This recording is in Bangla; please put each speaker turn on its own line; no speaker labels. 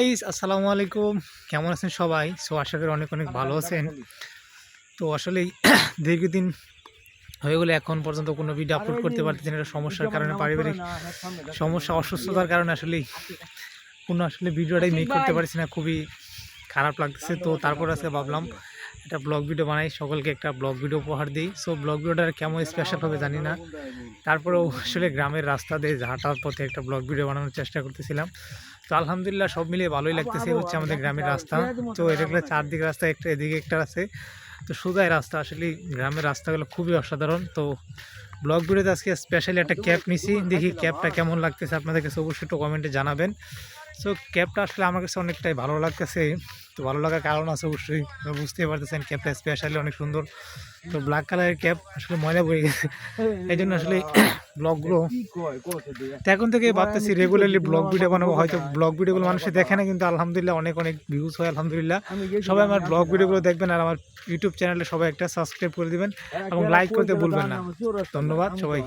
গাইস আসসালামু আলাইকুম। কেমন আছেন সবাই? সো আশা করি অনেক অনেক ভালো আছেন। তো আসলে দীর্ঘদিন হয়ে গেলে এখন পর্যন্ত কোনো ভিডিও আপলোড করতে পারতেছেন না। এটা সমস্যার কারণে পারিবারিক সমস্যা অসুস্থতার কারণে আসলে কোনো আসলে ভিডিওটাই মেক করতে পারছি না। খুবই খারাপ লাগতেছে। তো তারপর আজকে ভাবলাম একটা ব্লগ ভিডিও বানাই, সকলকে একটা ব্লগ ভিডিও উপহার দিই। সো ব্লগ ভিডিওটা কেমন স্পেশাল হবে জানি না। তারপরেও আসলে গ্রামের রাস্তা দিয়ে হাঁটার পথে একটা ব্লগ ভিডিও বানানোর চেষ্টা করতেছিলাম। তো আলহামদুলিল্লাহ সব মিলিয়ে ভালোই লাগতেছে, হচ্ছে আমাদের গ্রামের রাস্তা। তো এটা চারদিকে রাস্তা, একটা এদিকে একটা আছে। তো সোজাই রাস্তা, আসলে গ্রামের রাস্তাগুলো খুবই অসাধারণ। তো ব্লগ ভিডিওতে আজকে স্পেশালি একটা ক্যাব নিছি। দেখি ক্যাবটা কেমন লাগতেছে, আপনাদের কাছে অবশ্যই একটু কমেন্টে জানাবেন। সো ক্যাবটা আসলে আমার কাছে অনেকটাই ভালো লাগতেছে। তো ভালো লাগার কারণ আছে অবশ্যই। তো বুঝতেই পারতেছেন ক্যাবটা স্পেশালি অনেক সুন্দর। তো ব্ল্যাক কালারের ক্যাব আসলে ময়লা পড়ে গেছে। এই জন্য আসলে ব্লগগুলো তো এখন থেকে ভাবতেছি রেগুলারলি ব্লগ ভিডিও বানাবো। হয়তো ব্লগ ভিডিওগুলো মানুষে দেখে না কিন্তু আলহামদুলিল্লাহ অনেক অনেক ভিউজ হয় আলহামদুলিল্লাহ। সবাই আমার ব্লগ ভিডিওগুলো দেখবেন আর আমার ইউটিউব চ্যানেলে সবাই একটা সাবস্ক্রাইব করে দিবেন। এবং লাইক করতে ভুলবেন না। ধন্যবাদ সবাই